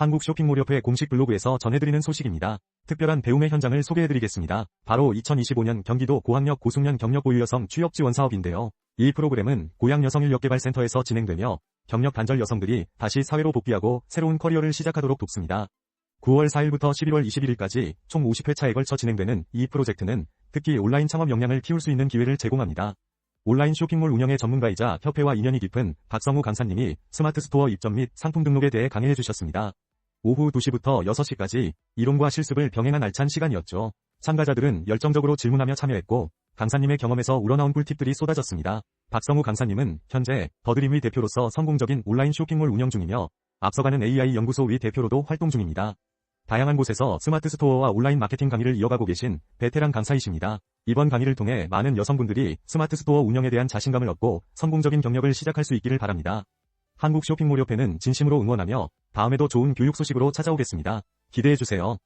한국 쇼핑몰협회 공식 블로그에서 전해드리는 소식입니다. 특별한 배움의 현장을 소개해드리겠습니다. 바로 2025년 경기도 고학력 고숙련 경력 보유 여성 취업 지원 사업인데요. 이 프로그램은 고양 여성 인력 개발 센터에서 진행되며 경력 단절 여성들이 다시 사회로 복귀하고 새로운 커리어를 시작하도록 돕습니다. 9월 4일부터 11월 21일까지 총 50회차에 걸쳐 진행되는 이 프로젝트는 특히 온라인 창업 역량을 키울 수 있는 기회를 제공합니다. 온라인 쇼핑몰 운영의 전문가이자 협회와 인연이 깊은 박성우 강사님이 스마트 스토어 입점 및 상품 등록에 대해 강의해 주셨습니다. 오후 2시부터 6시까지 이론과 실습을 병행한 알찬 시간이었죠. 참가자들은 열정적으로 질문하며 참여했고 강사님의 경험에서 우러나온 꿀팁들이 쏟아졌습니다. 박성우 강사님은 현재 더드림의 대표로서 성공적인 온라인 쇼핑몰 운영 중이며 앞서가는 AI 연구소의 대표로도 활동 중입니다. 다양한 곳에서 스마트 스토어와 온라인 마케팅 강의를 이어가고 계신 베테랑 강사이십니다. 이번 강의를 통해 많은 여성분들이 스마트 스토어 운영에 대한 자신감을 얻고 성공적인 경력을 시작할 수 있기를 바랍니다. 한국 쇼핑몰협회는 진심으로 응원하며 다음에도 좋은 교육 소식으로 찾아오겠습니다. 기대해주세요.